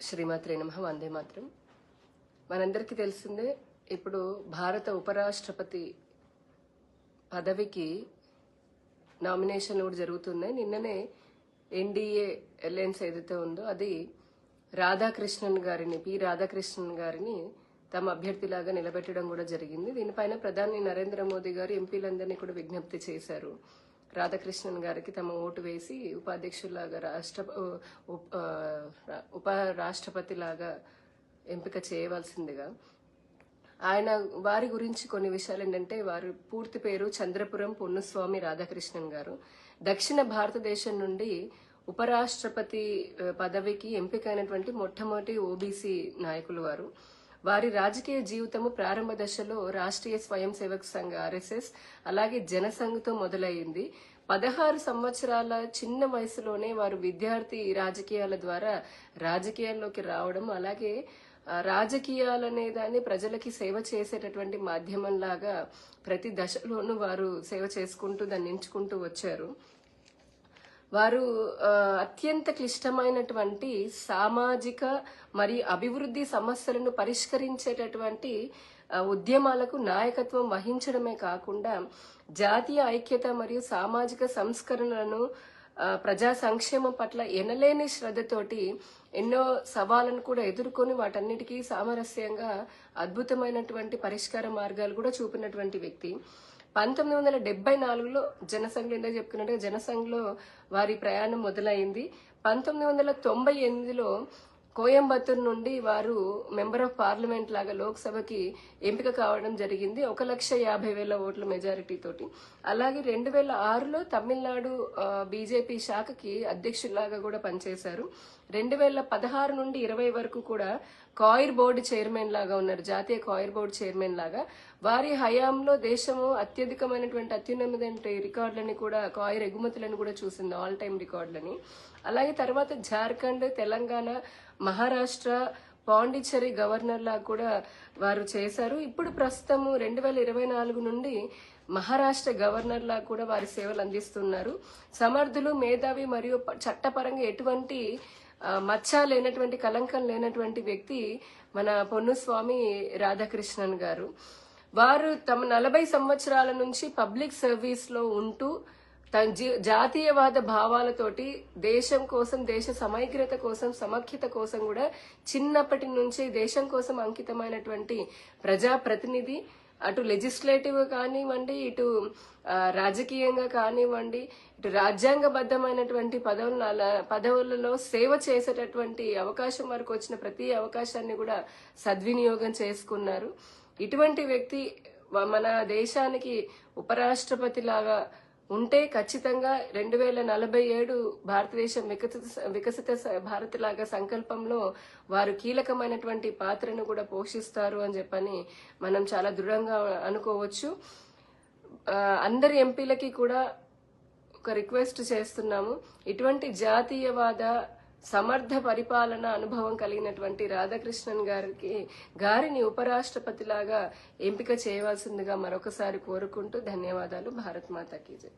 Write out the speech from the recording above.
శ్రీమాత్రే నమ వందే మాత్రం. మనందరికీ తెలిసిందే ఇప్పుడు భారత ఉపరాష్ట్రపతి పదవికి నామినేషన్లు కూడా జరుగుతున్నాయి. నిన్ననే ఎన్డీఏ అలయన్స్ ఏదైతే ఉందో అది రాధాకృష్ణన్ గారిని పి. రాధాకృష్ణన్ గారిని తమ అభ్యర్థిలాగా నిలబెట్టడం కూడా జరిగింది. దీనిపైన ప్రధాని నరేంద్ర మోదీ గారు ఎంపీలందరినీ కూడా విజ్ఞప్తి చేశారు. రాధాకృష్ణన్ గారికి తమ ఓటు వేసి ఉపాధ్యక్షులాగా రాష్ట్ర ఉప ఉప రాష్ట్రపతిలాగా ఎంపిక చేయవలసిందిగా. ఆయన వారి గురించి కొన్ని విషయాలు ఏంటంటే వారి పూర్తి పేరు చంద్రపురం పొన్నుస్వామి రాధాకృష్ణన్ గారు. దక్షిణ భారతదేశం నుండి ఉపరాష్ట్రపతి పదవికి ఎంపికైనటువంటి మొట్టమొదటి ఓబీసీ నాయకులు వారు. వారి రాజకీయ జీవితము ప్రారంభ దశలో రాష్ట్రీయ స్వయం సేవక్ సంఘ ఆర్ఎస్ఎస్ అలాగే జనసంఘ్తో మొదలైంది. పదహారు సంవత్సరాల చిన్న వయసులోనే వారు విద్యార్థి రాజకీయాల ద్వారా రాజకీయాల్లోకి రావడం అలాగే రాజకీయాలనే దాన్ని ప్రజలకి సేవ చేసేటటువంటి మాధ్యమంలాగా ప్రతి దశలోనూ వారు సేవ చేసుకుంటూ దాన్ని ఎంచుకుంటూ వచ్చారు. వారు అత్యంత క్లిష్టమైనటువంటి సామాజిక మరియు అభివృద్ధి సమస్యలను పరిష్కరించేటటువంటి ఉద్యమాలకు నాయకత్వం వహించడమే కాకుండా జాతీయ ఐక్యత మరియు సామాజిక సంస్కరణలను ప్రజా సంక్షేమం పట్ల ఎనలేని శ్రద్ధతోటి ఎన్నో సవాళ్ళను కూడా ఎదుర్కొని వాటన్నిటికీ సామరస్యంగా అద్భుతమైనటువంటి పరిష్కార మార్గాలు కూడా చూపినటువంటి వ్యక్తి. పంతొమ్మిది వందల డెబ్బై నాలుగులో జనసంఘలో ఇందాక చెప్పుకున్నట్టుగా జనసంఘ్లో వారి ప్రయాణం మొదలైంది. పంతొమ్మిది వందల తొంభై ఎనిమిదిలో కోయంబత్తూర్ నుండి వారు మెంబర్ ఆఫ్ పార్లమెంట్ లాగా లోక్సభకి ఎంపిక కావడం జరిగింది. ఒక లక్ష యాభై వేల ఓట్ల మెజారిటీ తోటి. అలాగే రెండు వేల ఆరులో తమిళనాడు బీజేపీ శాఖకి అధ్యక్షుల్లాగా కూడా పనిచేశారు. రెండు వేల పదహారు నుండి ఇరవై వరకు కూడా కాయిర్ బోర్డు చైర్మన్ లాగా ఉన్నారు. జాతీయ కాయిర్ బోర్డు చైర్మన్ లాగా. వారి హయాంలో దేశము అత్యధికమైనటువంటి అత్యున్నతమైన రికార్డులని కూడా కాయిర్ ఎగుమతులను కూడా చూసింది. ఆల్ టైమ్ రికార్డులని. అలాగే తర్వాత జార్ఖండ్ తెలంగాణ మహారాష్ట్ర పాండిచ్చేరి గవర్నర్ కూడా వారు చేశారు. ఇప్పుడు ప్రస్తుతము రెండు వేల ఇరవై నాలుగు నుండి మహారాష్ట్ర గవర్నర్ కూడా వారి సేవలు అందిస్తున్నారు. సమర్థులు మేధావి మరియు చట్టపరంగా ఎటువంటి మచ్చ లేనటువంటి కలంకం లేనటువంటి వ్యక్తి మన పొన్నుస్వామి రాధాకృష్ణన్ గారు. వారు తమ నలభై సంవత్సరాల నుంచి పబ్లిక్ సర్వీస్లో ఉంటూ తన జీ- జాతీయవాద భావాలతోటి దేశం కోసం దేశ సమగ్రత కోసం సమైక్యత కోసం కూడా చిన్నప్పటి నుంచి దేశం కోసం అంకితమైనటువంటి ప్రజా ప్రతినిధి అటు లెజిస్లేటివ్ కానివ్వండి ఇటు రాజకీయంగా కానివ్వండి ఇటు రాజ్యాంగబద్ధమైనటువంటి పదవుల పదవులలో సేవ చేసేటటువంటి అవకాశం వరకు వచ్చిన ప్రతి అవకాశాన్ని కూడా సద్వినియోగం చేసుకున్నారు. ఇటువంటి వ్యక్తి మన దేశానికి ఉపరాష్ట్రపతి లాగా ఉంటే ఖచ్చితంగా రెండు వేల నలభై ఏడు భారతదేశం వికసిత వికసిత భారత్ లాగా సంకల్పంలో వారు కీలకమైనటువంటి పాత్రను కూడా పోషిస్తారు అని చెప్పని మనం చాలా దృఢంగా అనుకోవచ్చు. అందరి ఎంపీలకి కూడా ఒక రిక్వెస్ట్ చేస్తున్నాము. ఇటువంటి జాతీయవాద సమర్థ పరిపాలన అనుభవం కలిగినటువంటి రాధాకృష్ణన్ గారికి గారిని ఉపరాష్ట్రపతిలాగా ఎంపిక చేయవలసిందిగా మరొకసారి కోరుకుంటూ ధన్యవాదాలు. భారత్ మాతాకి జై.